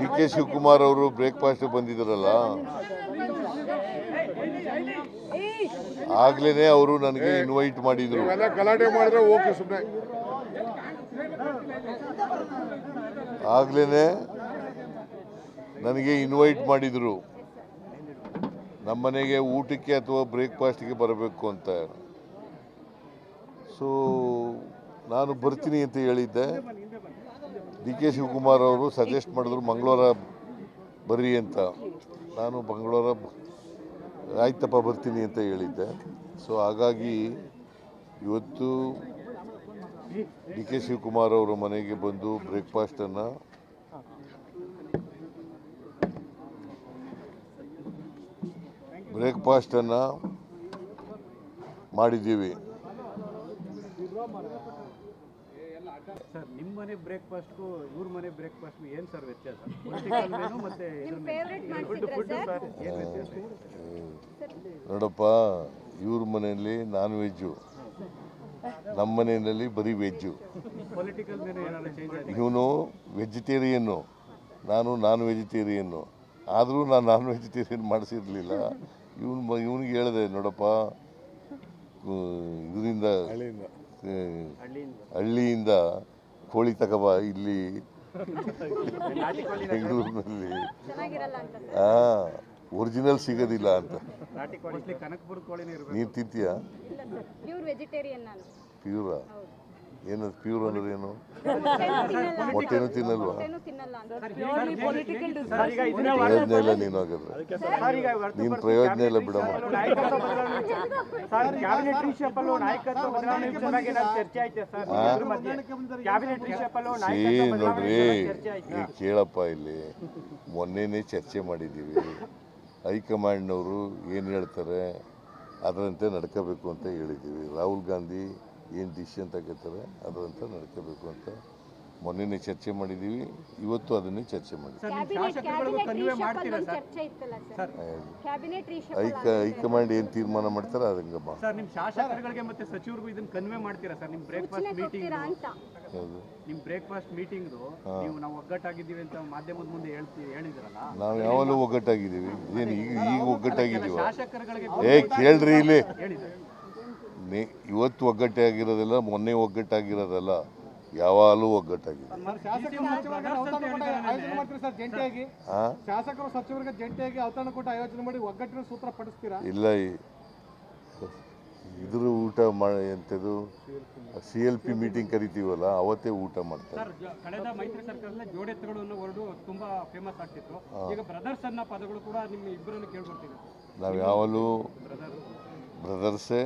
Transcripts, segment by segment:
D K Shivakumar ಅವರು breakfast ಬಂದಿದ್ರಲ್ಲ? ಆಗ್ಲೇನೆ ಅವರು ನನಗೆ ಇನ್ವೈಟ್ ಮಾಡಿದ್ರು. ಆಗ್ಲೇನೆ ಗಲಾಟೆ ಮಾಡಿದ್ರೆ ಓಕೆ ಸುಮ್ಮನೆ ಆಗ್ಲೇ ನನಗೆ ಇನ್ವೈಟ್ ಮಾಡಿದರು. ನಮ್ಮನೆಗೆ ಊಟಕ್ಕೆ ಅಥವಾ ಬ್ರೇಕ್ಫಾಸ್ಟ್ಗೆ ಬರಬೇಕು ಅಂತ. ಸೊ ನಾನು ಬರ್ತೀನಿ ಅಂತ ಹೇಳಿದ್ದೆ. ಡಿ ಕೆ ಶಿವಕುಮಾರ್ ಅವರು ಸಜೆಸ್ಟ್ ಮಾಡಿದ್ರು ಮಂಗಳವಾರ ಬರ್ರಿ ಅಂತ. ನಾನು ಮಂಗಳವಾರ ಆಯ್ತಪ್ಪ, ಬರ್ತೀನಿ ಅಂತ ಹೇಳಿದ್ದೆ. ಸೊ ಹಾಗಾಗಿ ಇವತ್ತು ಡಿ ಕೆ ಶಿವಕುಮಾರ್ ಅವರ ಮನೆಗೆ ಬಂದು ಬ್ರೇಕ್ಫಾಸ್ಟನ್ನು ಬ್ರೇಕ್ಫಾಸ್ಟನ್ನು ಮಾಡಿದ್ದೀವಿ. ಸರ್ ನಿಮ್ಮ ಮನೆ ಬ್ರೇಕ್ಫಾಸ್ಟ್ಗೂ ಇವ್ರ ಮನೆ ಬ್ರೇಕ್ಫಾಸ್ಟ್ಗೂ ಏನು ಸರ್ ವ್ಯತ್ಯಾಸ? ಪೊಲಿಟಿಕಲ್ ಮೆನು ಮತ್ತೆ ಏನು ವ್ಯತ್ಯಾಸ? ನೋಡಪ್ಪ ಇವ್ರ ಮನೆಯಲ್ಲಿ ನಾನ್ ವೆಜ್ಜು. ನಮ್ಮ ಮನೆಯಲ್ಲಿ ಬರೀ ವೆಜ್ಜು. ಪೊಲಿಟಿಕಲ್ ಮೆನು ಏನಾದ್ರು ಚೇಂಜ್ ಆಗಿದೆ ಇವನು ವೆಜಿಟೇರಿಯನ್ನು ನಾನು ನಾನ್ ವೆಜಿಟೇರಿಯನ್ನು ಆದರೂ ನಾನು ನಾನ್ ವೆಜಿಟೇರಿಯನ್ ಮಾಡಿಸಿರ್ಲಿಲ್ಲ. ಇವನು ಇವನಿಗೆ ಹೇಳಿದೆ ನೋಡಪ್ಪ ಇದರಿಂದ ಹಳ್ಳಿಯಿಂದ ಕೋಳಿ ತಗಬ ಇಲ್ಲಿ ಬೆಂಗಳೂರಿನಲ್ಲಿ. ಚೆನ್ನಾಗಿರಲ್ಲ ಅಂತ. ಸರ್ ಹಾಂ ಒರಿಜಿನಲ್ ಸಿಗೋದಿಲ್ಲ ಅಂತ. ನಾಟಿ ಕೋಳಿ ಕನಕಪುರ ಕೋಳಿನೇ ಇರಬೇಕು. ನೀನು ತಿಂತೀಯಾ? ಇಲ್ಲ ಸರ್ ಪ್ಯೂರ್ ಏನದು ಪ್ಯೂರ್ ಅಂದ್ರೆ ಏನು? ಮೊಟ್ಟೆನೂ ತಿನ್ನಲ್ವಾ? ಪ್ರಯೋಜನ ಇಲ್ಲ ನೀನು ಹಾಗಾದ್ರೆ. ನೀನು ಪ್ರಯೋಜನ ಇಲ್ಲ ಬಿಡಮ್ಮ. ನೋಡ್ರಿ ವಿಚಾರವಾಗಿ ಚರ್ಚೆ ಆಯ್ತಾ? ಈಗ ಕೇಳಪ್ಪ ಇಲ್ಲಿ. ಮೊನ್ನೆನೇ ಚರ್ಚೆ ಮಾಡಿದ್ದೀವಿ ಹೈಕಮಾಂಡ್ನವರು ಏನು ಹೇಳ್ತಾರೆ? ಅದರಂತೆ ನಡ್ಕೋಬೇಕು ಅಂತ ಹೇಳಿದ್ದೀವಿ ರಾಹುಲ್ ಗಾಂಧಿ ಏನು ಡಿಸಿಷನ್ ತಗೋತಾರೆ ಅಂತ ನಡ್ಕೋಬೇಕು ಅಂತ ಮೊನ್ನೆನೇ ಚರ್ಚೆ ಮಾಡಿದ್ದೀವಿ ಇವತ್ತು ಅದನ್ನೇ ಚರ್ಚೆ ಮಾಡಿದ್ದೀವಿ ಕ್ಯಾಬಿನೆಟ್ ಕ್ಯಾಬಿನೆಟ್ ರೀಶಫಲ್ ಒಂದು ಚರ್ಚೆ ಇತ್ತಲ್ಲ ಸರ್? ಕ್ಯಾಬಿನೆಟ್ ರೀಶಫಲ್ ಹೈಕ ಹೈಕಮಾಂಡ್ ಏನು ತೀರ್ಮಾನ ಮಾಡ್ತಾರೆ ಅದಂಗೆ ಸರ್ ನಿಮ್ಮ ಶಾಸಕರುಗಳಿಗೆ ಮತ್ತೆ ಸಚಿವರಿಗೂ ಇದನ್ನ ಕನ್ವೆ ಮಾಡ್ತೀರಾ ಸರ್? ನಿಮ್ಮ ಬ್ರೇಕ್ಫಾಸ್ಟ್ ಮೀಟಿಂಗ್ ಅಂತ. ಯಾವುದು ನಿಮ್ಮ ಬ್ರೇಕ್ಫಾಸ್ಟ್ ಮೀಟಿಂಗ್ ನೀವು ನಾವು ಒಗ್ಗಟ್ಟಾಗಿದ್ದೀವಿ ಅಂತ ಮಾಧ್ಯಮದ ಮುಂದೆ ಹೇಳ್ತೀವಿ ಹೇಳಿದ್ರಲ್ಲ? ನಾವು ಯಾವಾಗಲೂ ಒಗ್ಗಟ್ಟಾಗಿದ್ದೀವಿ. ಏನು ಈಗ ಈಗ ಒಗ್ಗಟ್ಟಾಗಿದ್ದೀವ? ಶಾಸಕರುಗಳಿಗೆ ಏ ಕೇಳ್ರಿ ಇಲ್ಲಿ. ನೇ ಇವತ್ತು ಒಗ್ಗಟ್ಟಾಗಿರೋದಲ್ಲ ಮೊನ್ನೆ ಒಗ್ಗಟ್ಟಾಗಿರೋದಲ್ಲ ಯಾವಾಗಲೂ ಒಗ್ಗಟ್ಟಾಗಿದೆ. ಶಾಸಕರು ಸಚಿವರಿಗೆ ಜಂಟಿಯಾಗಿ? ಆ? ಶಾಸಕರು ಸಚಿವರಿಗೆ ಜಂಟಿಯಾಗಿ ಔತಣ ಕೂಟ ಆಯೋಜನೆ ಮಾಡಿ ಒಗ್ಗಟ್ಟಿನ ಸೂತ್ರ ಪಡಿಸ್ತೀರಾ ಇಲ್ಲ ಇದ್ರ ಊಟ ಮಾಡಿ ಎಂಥದ್ದು? ಸಿ ಎಲ್ ಪಿ ಮೀಟಿಂಗ್ ಕರಿತೀವಲ್ಲ ಅವತ್ತೇ ಊಟ ಮಾಡ್ತಾರೆ. ಕಳೆದ ಮೈತ್ರಿ ಸರ್ಕಾರದಲ್ಲಿ ಜೋಡೆತ್ತುಗಳು ಅನ್ನೋ ವರ್ಡು ತುಂಬಾ ಫೇಮಸ್ ಆಗ್ತಿತ್ತು. ಈಗ ಬ್ರದರ್ಸ್ ಅನ್ನೋ ಪದಗಳು ಕೂಡ ನಿಮ್ಮ ಇಬ್ಬರನ್ನು ಕೇಳ್ಕೊಡ್ತೀವಿ ನಾವು ಯಾವಾಗಲೂ ಬ್ರದರ್ಸೇ,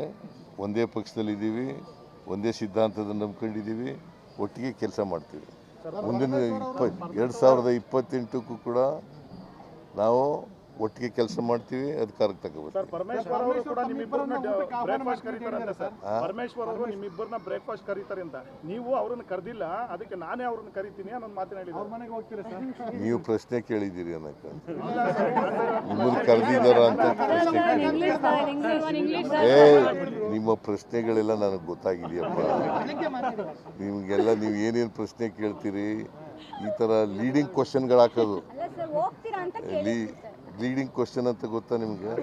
ಒಂದೇ ಪಕ್ಷದಲ್ಲಿದ್ದೀವಿ, ಒಂದೇ ಸಿದ್ಧಾಂತದ ನಂಬ್ಕೊಂಡಿದ್ದೀವಿ, ಒಟ್ಟಿಗೆ ಕೆಲಸ ಮಾಡ್ತೀವಿ. ಮುಂದಿನ ಇಪ್ಪ ಎರಡು ಸಾವಿರದ ಇಪ್ಪತ್ತೆಂಟಕ್ಕೂ ಕೂಡ ನಾವು ಒಟ್ಟಿಗೆ ಕೆಲಸ ಮಾಡ್ತೀವಿ ಅಧಿಕಾರಕ್ಕೆ ನಿಮ್ಮಿಬ್ಬರನ್ನ ಬ್ರೇಕ್ಫಾಸ್ಟ್ ಕರೀತಾರೆ ಅಂತ ಸರ್? ಪರಮೇಶ್ವರ್ ಅವರು ನಿಮ್ಮಿಬ್ಬರನ್ನ ಬ್ರೇಕ್ಫಾಸ್ಟ್ ಕರೀತಾರೆ ಅಂತ. ನೀವು ಅವ್ರನ್ನ ಕರೆದಿಲ್ಲ ಅದಕ್ಕೆ ನಾನೇ ಅವ್ರನ್ನ ಕರಿತೀನಿ ಅನ್ನೋ ಮಾತಿನ ಹೇಳಿದ್ರು ಮನೆಗೆ ಹೋಗ್ತೀರಾ ಸರ್? ನೀವು ಪ್ರಶ್ನೆ ಕೇಳಿದ್ದೀರಿ ಅನ್ನಕ್ಕೆ. ನಿಮ್ಮನ್ನು ಕರೆದಿದ್ದಾರ ಅಂತ ಪ್ರಶ್ನೆ. ಏ ನಿಮ್ಮ ಪ್ರಶ್ನೆಗಳೆಲ್ಲ ನನಗೆ ಗೊತ್ತಾಗಿದೆಯಪ್ಪ. ನಿಮಗೆಲ್ಲ ನೀವು ಏನೇನು ಪ್ರಶ್ನೆ ಕೇಳ್ತೀರಿ? ಈ ಥರ ಲೀಡಿಂಗ್ ಕ್ವಶನ್ಗಳು ಹಾಕೋದು. ಅಲ್ಲ ಸರ್ ಹೋಗ್ತೀರಾ ಅಂತ ಲೀ ಕೇಳಿದ್ವಿ ಸರ್ ಲೀಡಿಂಗ್ ಕ್ವಶನ್ ಅಂತ ಗೊತ್ತಾ ನಿಮಗೆ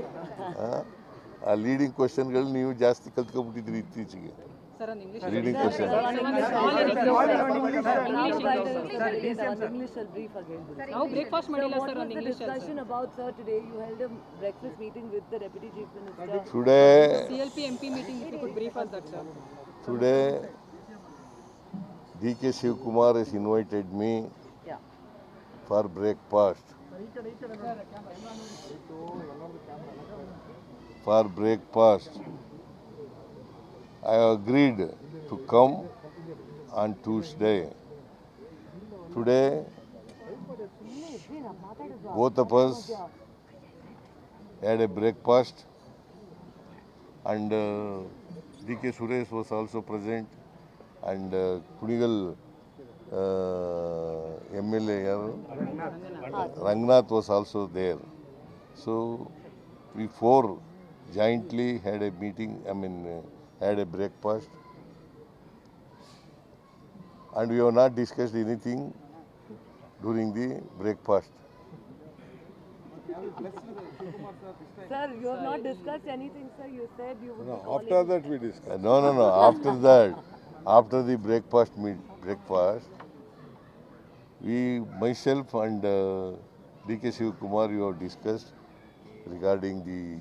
ಆ ಲೀಡಿಂಗ್ ಕ್ವಶನ್ಗಳು ನೀವು ಜಾಸ್ತಿ ಕಲ್ತ್ಕೊಬಿಟ್ಟಿದ್ರಿ ಇತ್ತೀಚೆಗೆ ಲೀಡಿಂಗ್ ಕ್ವಶನ್ ನಾವು ಬ್ರೇಕ್ಫಾಸ್ಟ್ ಮಾಡಿಲ್ಲ ಸರ್ ಒಂದು English discussion about sir today you held a breakfast meeting with the deputy chief minister today CLP MP meeting if you could brief us that sir today D K Shivakumar has invited me yeah for breakfast. For breakfast, I agreed to come on Tuesday. Today, both of us had a breakfast, and uh, D.K. Suresh was also present, and uh, Kunigal uh, MLA Rangnath was also there. So we four jointly had a meeting, I mean, uh, had a breakfast. And we have not discussed anything during the breakfast. sir, you have not discussed anything, sir. You said you would. No, after that we discussed. No, no, no. after that, after the breakfast meet, breakfast, we, myself and uh, D.K. Shivakumar, you have discussed regarding the